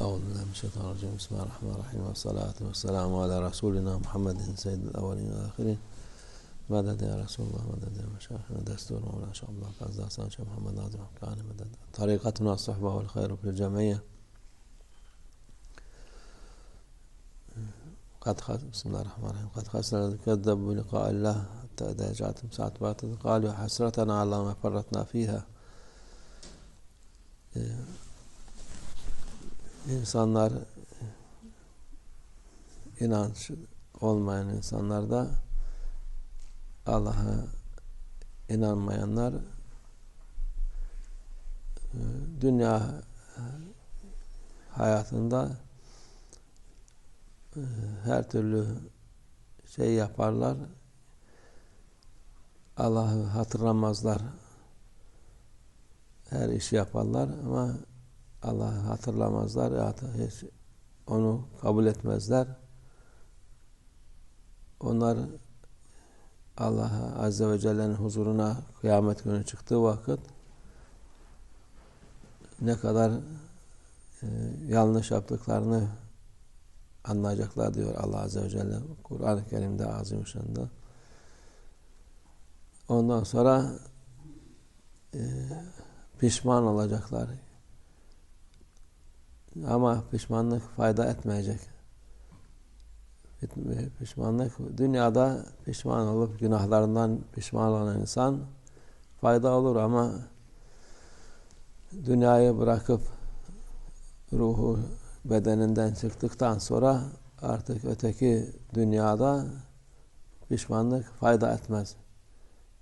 أعوذ بالله من الشيطان الرجيم. بسم الله الرحمن الرحيم. والصلاة والسلام على رسولنا محمد سيد الأولين والآخرين. مدد يا رسول الله مدد يا مشايخنا دستور مولانا شيخ الله فاز حسن شيخ محمد ناظم كان مدد طريقتنا الصحبة والخير في الجمعية. قد خس بسم الله الرحمن الرحيم. قد خسر الذين كذبوا بلقاء الله. حتى إذا جاءتهم ساعة باطل قالوا حسرتنا على ما فرطنا فيها. İnsanlar inanç olmayan insanlar da Allah'a inanmayanlar dünya hayatında her türlü şey yaparlar. Allah'ı hatırlamazlar. Her işi yaparlar ama Allah'ı hatırlamazlar ya hiç onu kabul etmezler. Onlar Allah Azze ve Celle'nin huzuruna kıyamet günü çıktığı vakit ne kadar e, yanlış yaptıklarını anlayacaklar diyor Allah Azze ve Celle Kur'an-ı Kerim'de Azimüşşan'da. Ondan sonra e, pişman olacaklar. Ama pişmanlık fayda etmeyecek. Pişmanlık dünyada pişman olup günahlarından pişman olan insan fayda olur ama dünyayı bırakıp ruhu bedeninden çıktıktan sonra artık öteki dünyada pişmanlık fayda etmez.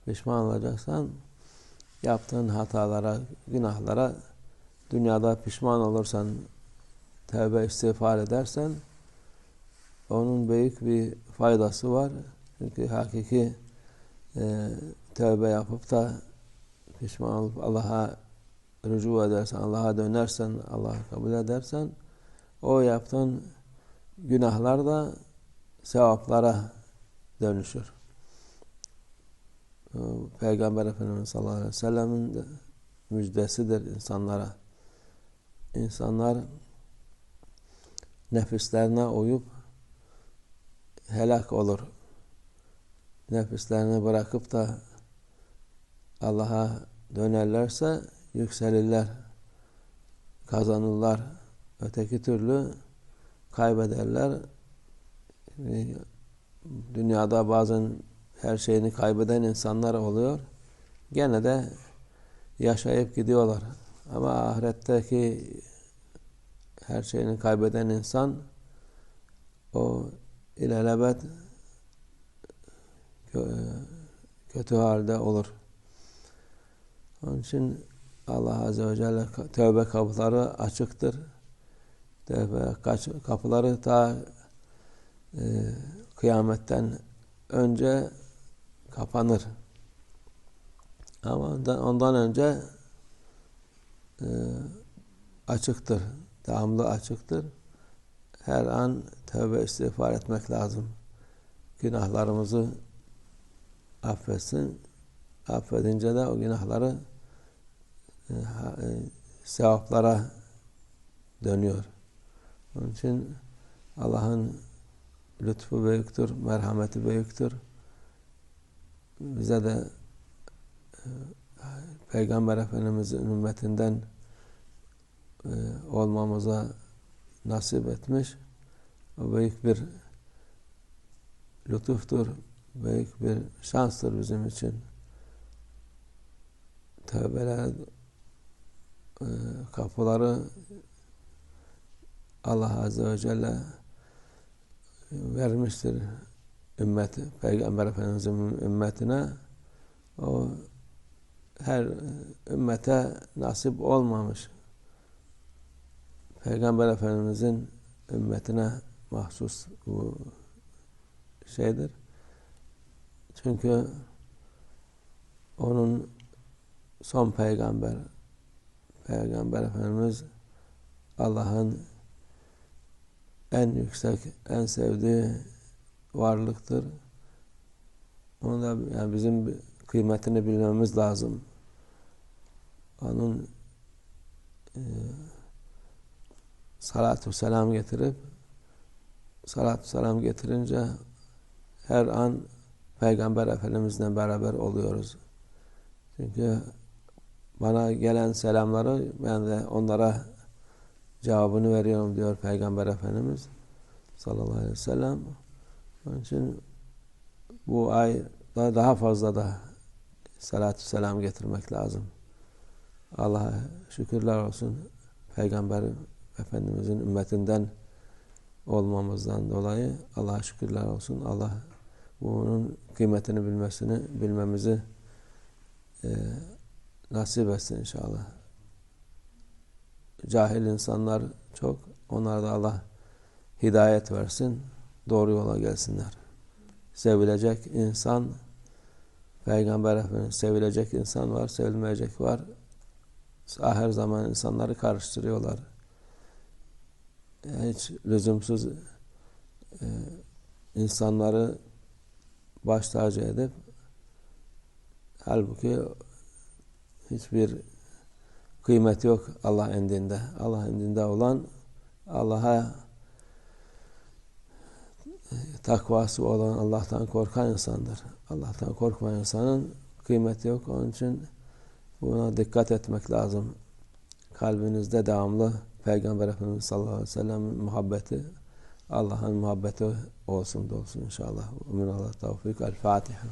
Pişman olacaksan yaptığın hatalara, günahlara dünyada pişman olursan tevbe istiğfar edersen onun büyük bir faydası var. Çünkü hakiki e, tövbe yapıp da pişman olup Allah'a rücu edersen, Allah'a dönersen, Allah'a kabul edersen o yaptığın günahlar da sevaplara dönüşür. Peygamber Efendimiz sallallahu aleyhi ve sellemin müjdesidir insanlara. İnsanlar nefislerine uyup helak olur. Nefislerini bırakıp da Allah'a dönerlerse yükselirler, kazanırlar. Öteki türlü kaybederler. Dünyada bazen her şeyini kaybeden insanlar oluyor. Gene de yaşayıp gidiyorlar. Ama ahiretteki her şeyini kaybeden insan o ilelebet kötü halde olur. Onun için Allah Azze ve Celle tövbe kapıları açıktır. Tövbe kapıları ta e, kıyametten önce kapanır. Ama ondan, ondan önce e, açıktır. Devamlı açıktır. Her an tövbe istiğfar etmek lazım. Günahlarımızı affetsin. Affedince de o günahları e, e, sevaplara dönüyor. Onun için Allah'ın lütfu büyüktür, merhameti büyüktür. Bize de e, Peygamber Efendimiz'in ümmetinden e, olmamıza nasip etmiş. O büyük bir lütuftur, büyük bir şanstır bizim için. Tövbeler e, kapıları Allah Azze ve Celle vermiştir ümmeti, Peygamber Efendimiz'in ümmetine. O her ümmete nasip olmamış. Peygamber Efendimiz'in ümmetine mahsus bu şeydir. Çünkü onun son peygamber Peygamber Efendimiz Allah'ın en yüksek, en sevdiği varlıktır. Onu da yani bizim kıymetini bilmemiz lazım. Onun e, salatu selam getirip salatu selam getirince her an Peygamber Efendimizle beraber oluyoruz. Çünkü bana gelen selamları ben de onlara cevabını veriyorum diyor Peygamber Efendimiz sallallahu aleyhi ve sellem. Onun için bu ay daha fazla da salatü selam getirmek lazım. Allah'a şükürler olsun. Peygamber Efendimizin ümmetinden olmamızdan dolayı Allah'a şükürler olsun. Allah bunun kıymetini bilmesini, bilmemizi e, nasip etsin inşallah. Cahil insanlar çok. Onlara da Allah hidayet versin. Doğru yola gelsinler. Sevilecek insan Peygamber Efendimiz sevilecek insan var, sevilmeyecek var. Her zaman insanları karıştırıyorlar. Hiç lüzumsuz e, insanları baş tacı edip halbuki hiçbir kıymeti yok Allah indinde. Allah indinde olan Allah'a takvası olan Allah'tan korkan insandır. Allah'tan korkmayan insanın kıymeti yok. Onun için buna dikkat etmek lazım. Kalbinizde devamlı Peygamber Efendimiz sallallahu aleyhi ve sellem muhabbeti Allah'ın muhabbeti olsun da olsun inşallah. Min Allah tevfik. El Fatiha.